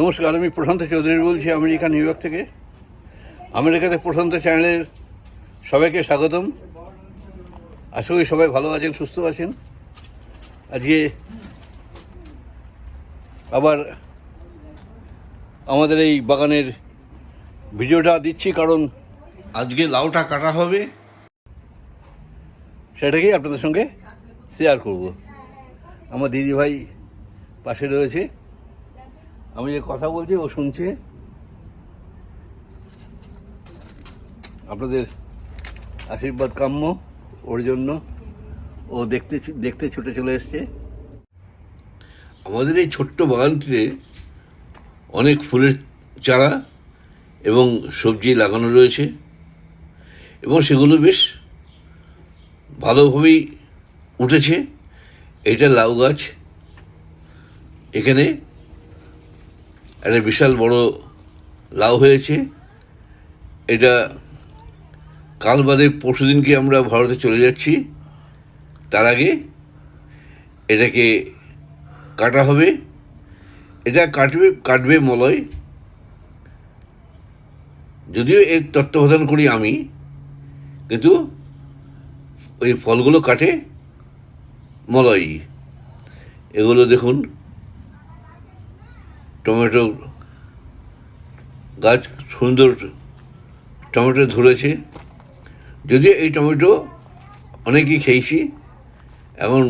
নমস্কার, আমি প্রশান্ত চৌধুরী বলছি আমেরিকা, নিউ ইয়র্ক থেকে। আমেরিকাতে প্রশান্ত চ্যানেলের সবাইকে স্বাগতম। আশা করি সবাই ভালো আছেন, সুস্থ আছেন। আজকে আবার আমাদের এই বাগানের ভিডিওটা দিচ্ছি, কারণ আজকে লাউটা কাটা হবে। সেটাকেই আপনাদের সঙ্গে শেয়ার করব। আমার দিদি ভাই পাশে রয়েছে। আমি যে কথা বলছি, ও শুনছে। আপনাদের আশীর্বাদ কাম্য, ওর জন্য। ও দেখতে দেখতে ছুটে চলে এসছে। আমাদের এই ছোট্ট বাগানটিতে অনেক ফুলের চারা এবং সবজি লাগানো রয়েছে এবং সেগুলো বেশ ভালোভাবেই উঠেছে। এটা লাউ গাছ। এখানে একটা বিশাল বড় লাউ হয়েছে। এটা কাল বাদে পরশু দিনকে আমরা ভারতে চলে যাচ্ছি। তার আগে এটাকে কাটা হবে। এটা কাটবে কাটবে মলয়। যদিও এর তত্ত্বাবধান করি আমি, কিন্তু ওই ফলগুলো কাটে মলয়। এগুলো দেখুন টমেটো গাছ সুন্দর টমেটো ধরেছে। যদিও এই টমেটো অনেকেই খেয়েছি, এখন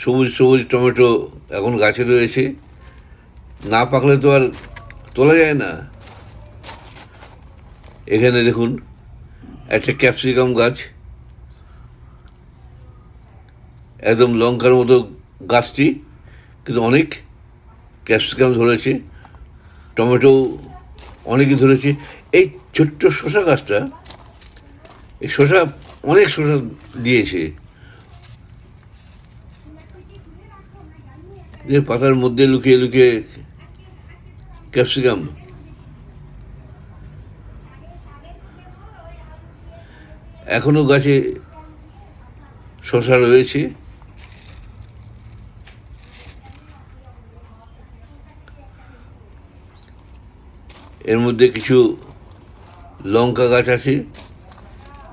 সবুজ সবুজ টমেটো এখন গাছে রয়েছে, না পাকলে তো আর তোলা যায় না। এখানে দেখুন, একটা ক্যাপসিকাম গাছ, একদম লঙ্কার মতো গাছটি, কিন্তু অনেক ক্যাপসিকাম ধরেছে, টমেটো অনেকই ধরেছে। এই ছোট্ট শসা গাছটা, এই শসা অনেক শশা দিয়েছে। যে পাতার মধ্যে লুকিয়ে লুকিয়ে ক্যাপসিকাম। এখনও গাছে শশা রয়েছে। এর মধ্যে কিছু লঙ্কা গাছ আছে,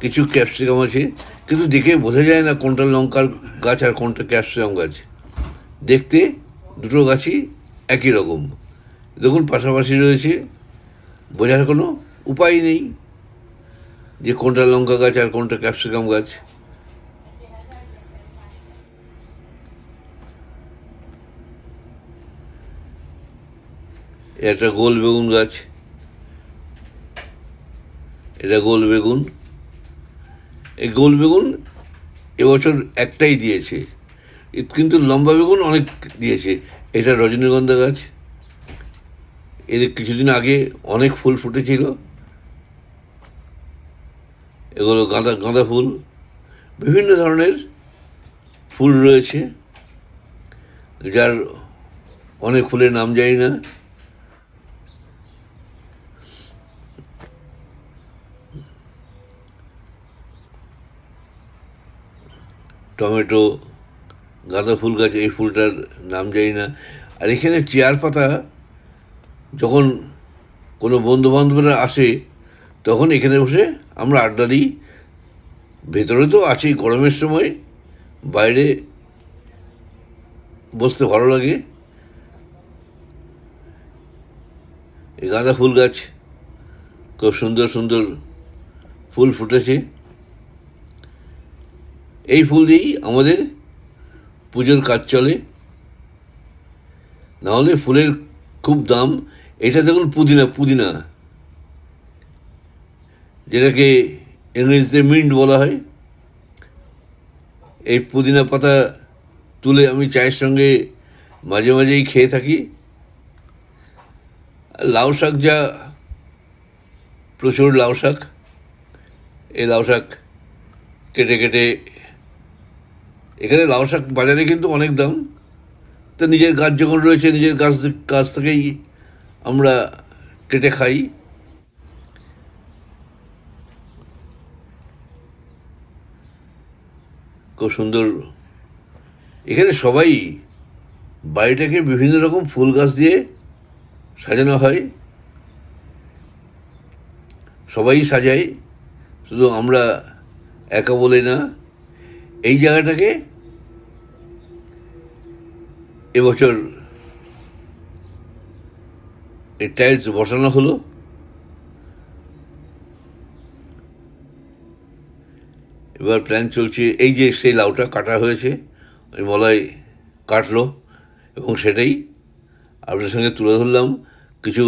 কিছু ক্যাপসিকাম আছে, কিন্তু দেখে বোঝা যায় না কোনটা লঙ্কার গাছ আর কোনটা ক্যাপসিকাম গাছ। দেখতে দুটো গাছই একই রকম। দেখুন, পাশাপাশি রয়েছে, বোঝার কোনো উপায় নেই যে কোনটা লঙ্কা গাছ আর কোনটা ক্যাপসিকাম গাছ। একটা গোল বেগুন গাছ। এটা গোল বেগুন। এই গোল বেগুন এবছর একটাই দিয়েছে। কিন্তু লম্বা বেগুন অনেক দিয়েছে। এটা রজনীগন্ধা গাছ। এর কিছুদিন আগে অনেক ফুল ফুটেছিল। এগুলো গাঁদা গাঁদা ফুল। বিভিন্ন ধরনের ফুল রয়েছে। যার অনেক ফুলের নাম জানি না। টমেটো, গাঁদা ফুল গাছ, এই ফুলটার নাম জানি না। আর এখানে চেয়ার পাতা, যখন কোনো বন্ধু বান্ধবরা আসে, তখন এখানে বসে আমরা আড্ডা দিই। ভেতরে তো আছেই, গরমের সময়, বাইরে বসতে ভালো লাগে। এই গাঁদা ফুল গাছ, খুব সুন্দর সুন্দর ফুল ফুটেছে। এই ফুল দিয়েই আমাদের পুজোর কাজ চলে। নাহলে ফুলের খুব দাম, এটা দেখুন পুদিনা পুদিনা। যেটাকে ইংরেজিতে মিন্ট বলা হয়। এই পুদিনা পাতা তুলে আমি চায়ের সঙ্গে মাঝে মাঝেই খেয়ে থাকি। লাউ শাক যা, প্রচুর লাউ শাক, এই লাউ শাক কেটে কেটে এখানে লাউ শাক বাজারে কিন্তু অনেক দাম। তো নিজের গাছ যখন রয়েছে, নিজের গাছ গাছ থেকেই আমরা কেটে খাই। খুব সুন্দর। এখানে সবাই বাড়িটাকে বিভিন্ন রকম ফুল গাছ দিয়ে সাজানো হয়। সবাই সাজায়, শুধু আমরা একা বলে না। এই জায়গাটাকে এবছর এই টাইলস বসানো হলো। এবার প্ল্যান চলছে, এই যে সেই লাউটা কাটা হয়েছে, ওই মলয় কাটলো এবং সেটাই আপনার সঙ্গে তুলে ধরলাম। কিছু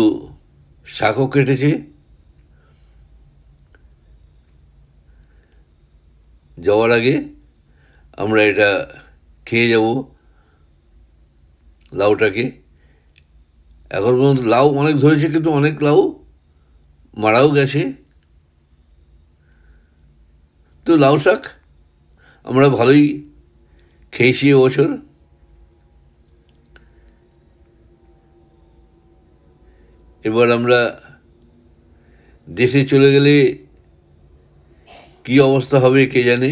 শাকও কেটেছে। যাওয়ার আগে আমরা এটা খেয়ে যাব লাউটাকে। এখন পর্যন্ত লাউ অনেক ধরেছে, কিন্তু অনেক লাউ মারাও গেছে। তো লাউ শাক আমরা ভালোই খেয়েছি এবছর এবার আমরা দেশে চলে গেলে কি অবস্থা হবে কে জানে?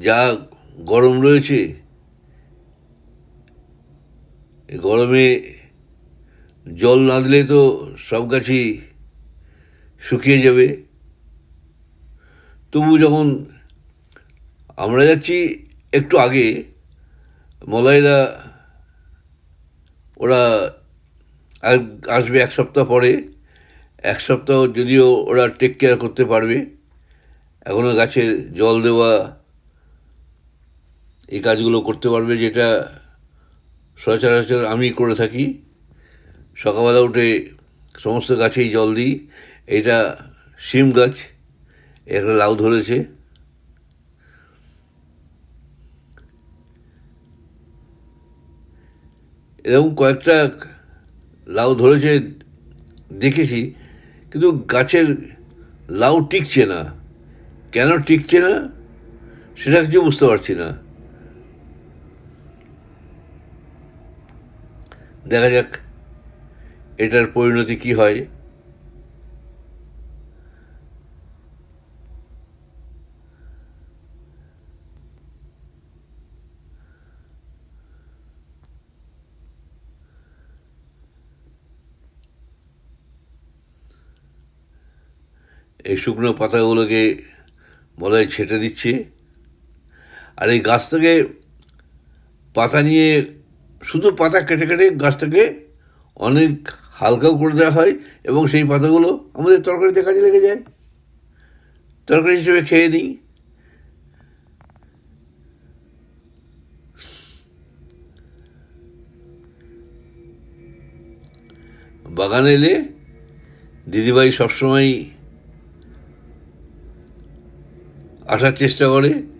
যা গরম রয়েছে গরমে জল না দিলে তো সব গাছই শুকিয়ে যাবে। তবু যখন আমরা যাচ্ছি একটু আগে, মলাইরা ওরা আস- আসবে এক সপ্তাহ পরে, এক সপ্তাহ যদিও ওরা টেক কেয়ার করতে পারবে এখনও গাছে জল দেওয়া এই কাজগুলো করতে পারবে যেটা সচরাচর আমি করে থাকি। সকালবেলা উঠে সমস্ত গাছেই জল দিই। এটা শিম গাছ একটা লাউ ধরেছে। এরকম কয়েকটা লাউ ধরেছে, দেখেছি, কিন্তু গাছের লাউ টিকছে না। কেন টিকছে না? সেটা কিছু বুঝতে পারছি না। দেখা যাক এটার পরিণতি কি হয়। এই শুকনো পাতাগুলোকে বলে ছেটে দিচ্ছে। আর এই গাছ থেকে পাতা নিয়ে শুধু পাতা কেটে কেটে গাছটাকে অনেক হালকাও করে দেওয়া হয় এবং সেই পাতাগুলো আমাদের তরকারিতে কাজে লেগে যায়। তরকারি হিসেবে খেয়ে নিই। বাগানে এলে দিদিভাই সবসময় আসার চেষ্টা করে।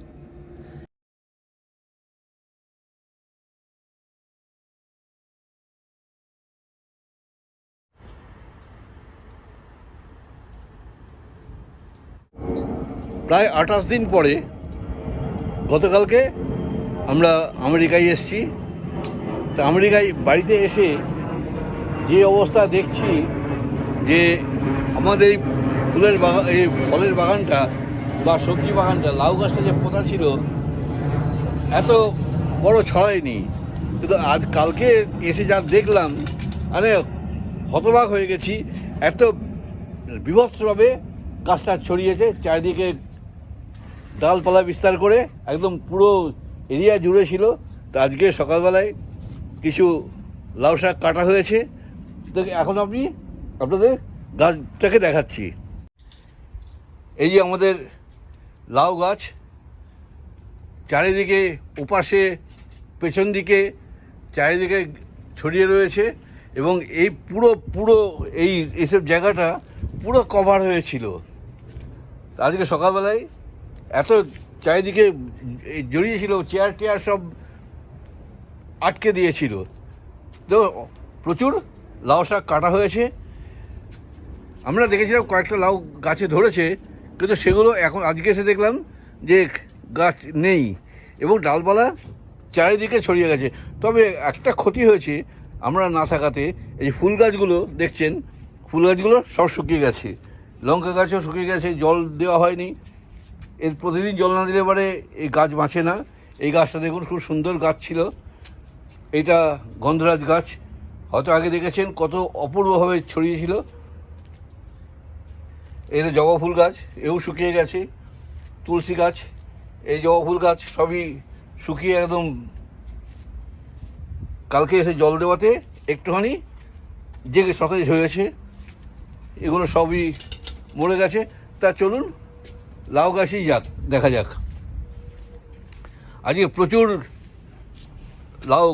প্রায় আঠাশ দিন পরে গতকালকে আমরা আমেরিকায় এসেছি। তা আমেরিকায় বাড়িতে এসে যে অবস্থা দেখছি যে আমাদের এই ফুলের বাগান এই ফলের বাগানটা বা সবজি বাগানটা, লাউ গাছটা যে পোতা ছিল, এত বড় ছড়ায়নি। কিন্তু আজ কালকে এসে যা দেখলাম মানে হতবাক হয়ে গেছি। এত বিভৎসভাবে গাছটা ছড়িয়েছে, চারিদিকে ডালপালা বিস্তার করে একদম পুরো এরিয়া জুড়ে ছিল। তো আজকে সকালবেলায় কিছু লাউ শাক কাটা হয়েছে। তো এখন আপনি আপনাদের গাছটাকে দেখাচ্ছি। এই যে আমাদের লাউ গাছ, চারিদিকে ওপাশে, পেছন দিকে, চারিদিকে ছড়িয়ে রয়েছে এবং এই পুরো পুরো এই এইসব জায়গাটা পুরো কভার হয়েছিল। আজকে সকালবেলায় এত চারিদিকে জড়িয়েছিল চেয়ার টেয়ার সব আটকে দিয়েছিল। তো প্রচুর লাউ শাক কাটা হয়েছে। আমরা দেখেছিলাম কয়েকটা লাউ গাছে ধরেছে, কিন্তু সেগুলো এখন আজকে এসে দেখলাম যে গাছ নেই এবং ডালপালা চারিদিকে ছড়িয়ে গেছে। তবে একটা ক্ষতি হয়েছে আমরা না থাকাতে, এই ফুল গাছগুলো দেখছেন, ফুল গাছগুলো সব শুকিয়ে গেছে। লঙ্কা গাছও শুকিয়ে গেছে, জল দেওয়া হয়নি। এর প্রতিদিন জল না দিলে পরে এই গাছ বাঁচে না। এই গাছটা দেখুন, খুব সুন্দর গাছ ছিল। এটা গন্ধরাজ গাছ। হয়তো আগে দেখেছেন কত অপূর্বভাবে ছড়িয়েছিল। এটা জবা ফুল গাছ, এও শুকিয়ে গেছে। তুলসী গাছ, এই জবা ফুল গাছ সবই শুকিয়ে একদম কালকে এসে জল দেওয়াতে একটুখানি জেগে সতেজ হয়েছে। এগুলো সবই মরে গেছে। তা চলুন লাউ গাছই যাক, দেখা যাক। আজকে প্রচুর লাউ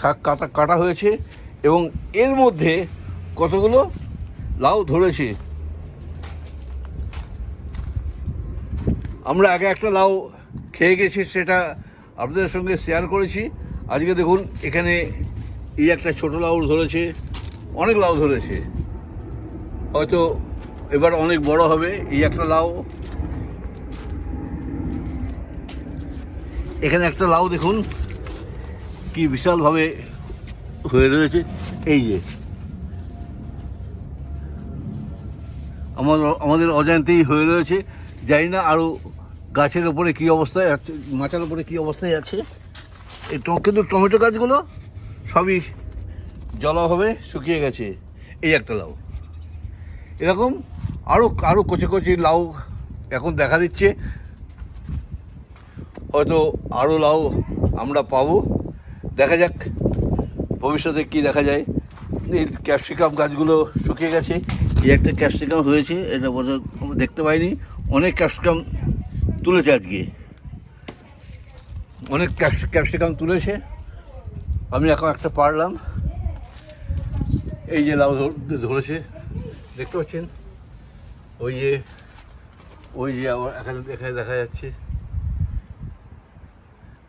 শাক কাটা কাটা হয়েছে এবং এর মধ্যে কতগুলো লাউ ধরেছে? আমরা আগে একটা লাউ খেয়ে গেছি, সেটা আপনাদের সঙ্গে শেয়ার করেছি। আজকে দেখুন, এখানে এই একটা ছোট লাউ ধরেছে, অনেক লাউ ধরেছে। হয়তো এবার অনেক বড় হবে এই একটা লাউ। এখানে একটা লাউ দেখুন, কি বিশালভাবে হয়ে রয়েছে। এই যে। আমাদের আমাদের অজান্তেই হয়ে রয়েছে। জানি না আরও গাছের ওপরে কী অবস্থায় আছে, মাচার ওপরে কী অবস্থায় আছে। এই কিন্তু টমেটো গাছগুলো সবই জলাভাবে শুকিয়ে গেছে। এই একটা লাউ। এরকম আরও আরও কচি কচি লাউ এখন দেখা দিচ্ছে। হয়তো আরও লাউ আমরা পাবো। দেখা যাক, ভবিষ্যতে কি দেখা যায়। এই ক্যাপসিকাম গাছগুলো শুকিয়ে গেছে। এই একটা ক্যাপসিকাম হয়েছে, এটা বোধ দেখতে পাইনি। অনেক ক্যাপসিকাম তুলেছে আজকে। অনেক ক্যাপস- ক্যাপসিকাম তুলেছে। আমি এখন একটা পারলাম। এই যে লাউ ধর- ধরেছে, দেখতে পাচ্ছেন? ওই যে ওই যে আবার এখানে এখানে দেখা যাচ্ছে।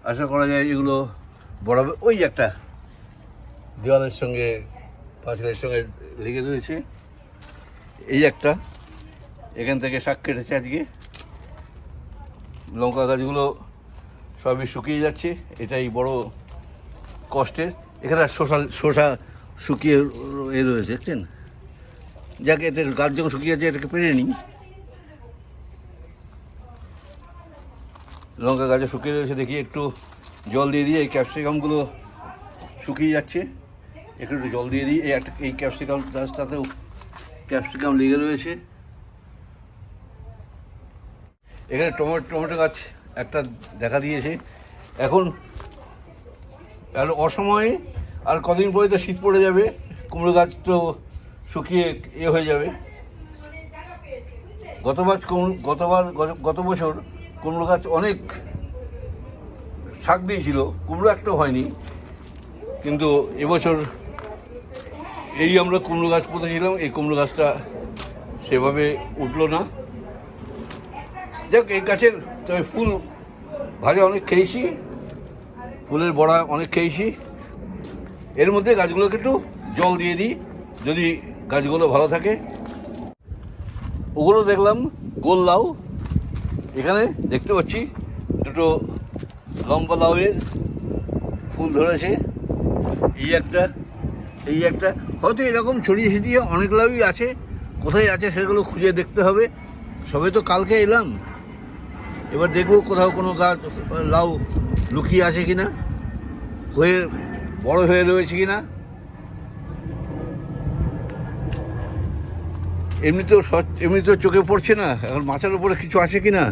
আশা করা যায় এগুলো বড় ওই একটা দেওয়ালের সঙ্গে, পাঁচিলের সঙ্গে লেগে রয়েছে। এই একটা, এখান থেকে শাক কেটেছে আজকে। লঙ্কা গাছগুলো সবই শুকিয়ে যাচ্ছে, এটাই বড় কষ্টের। এখানে শশা শশা শুকিয়ে এ রয়েছে, দেখছেন? যাকে এটা গাছ যখন শুকিয়ে যাচ্ছে, এটাকে পেরে নিই। লঙ্কা গাছে শুকিয়ে রয়েছে, দেখি একটু জল দিয়ে দিয়ে এই ক্যাপসিকামগুলো শুকিয়ে যাচ্ছে। একটু একটু জল দিয়ে দিই এই একটা এই ক্যাপসিকাম গাছটাতেও ক্যাপসিকাম লেগে রয়েছে। এখানে টমেটো টমেটো গাছ একটা দেখা দিয়েছে। এখন আর অসময়ে আর কদিন পরে তো শীত পড়ে যাবে, কুমড়ো গাছ তো শুকিয়ে এ হয়ে যাবে। গতবার গতবার গত- গত বছর কুমড়ো গাছ অনেক শাক দিয়েছিল, কুমড়ো একটা হয়নি, কিন্তু এবছর এই আমরা কুমড়ো গাছ পুঁতেছিলাম এই কুমড়ো গাছটা সেভাবে উঠল না। যাক, এই গাছের তবে ফুল ভাজা অনেক খেয়েছি, ফুলের বড়া অনেক খেয়েছি। এর মধ্যে গাছগুলোকে একটু জল দিয়ে দিই, যদি গাছগুলো ভালো থাকে। ওগুলো দেখলাম গোল লাউ এখানে দেখতে পাচ্ছি দুটো লম্বা লাউয়ের ফুল ধরেছে। এই একটা এই একটা। হয়তো এরকম ছড়িয়ে ছিটিয়ে অনেক লাউই আছে। কোথায় আছে সেগুলো খুঁজে দেখতে হবে। সবে তো কালকে এলাম। এবার দেখব কোথাও কোনো গাছ, লাউ লুকিয়ে আছে কিনা, হয়ে, বড় হয়ে রয়েছে কিনা। এমনিতেও এমনিতেও চোখে পড়ছে না? এখন মাথার উপরে কিছু আছে কি না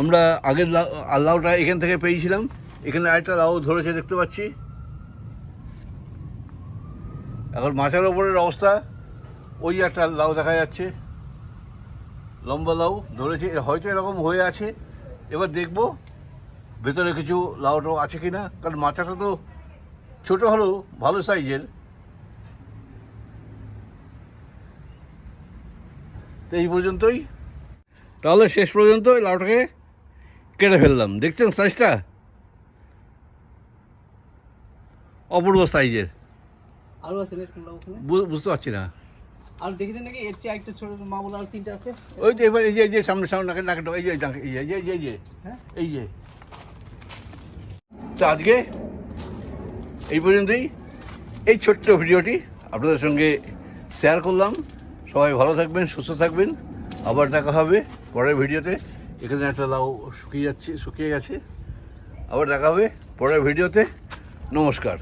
আমরা আগের লাউটা এখান থেকে পেয়েছিলাম। এখানে আরেকটা লাউ ধরেছে, দেখতে পাচ্ছি। এখন মাথার ওপরের অবস্থা, ওই একটা লাউ দেখা যাচ্ছে। লম্বা লাউ ধরেছে হয়তো এরকম হয়ে আছে। এবার দেখব ভেতরে কিছু লাউ টাউ আছে কিনা? কারণ মাথাটা তো ছোটো হলেও ভালো সাইজের তো এই পর্যন্তই। তাহলে শেষ পর্যন্ত এই লাউটাকে কেটে ফেললাম। দেখছেন সাইজটা অপূর্ব সাইজের বুঝতে পারছি না। আর দেখেছেন নাকি? এর চেয়ে একটা ছোট আর তিনটা আছে। ওই যে এবার এই যে এই যে সামনে সামনে নাকে নাকে এই যে এই যে এই যে এই যে যে। হ্যাঁ? এই যে। তো আজকে এই পর্যন্তই। এই ছোট্ট ভিডিওটি আপনাদের সঙ্গে শেয়ার করলাম। সবাই ভালো থাকবেন, সুস্থ থাকবেন। আবার দেখা হবে পরের ভিডিওতে। এখানে একটা লাউ শুকিয়ে যাচ্ছে, শুকিয়ে গেছে। আবার দেখা হবে পরের ভিডিওতে। নমস্কার।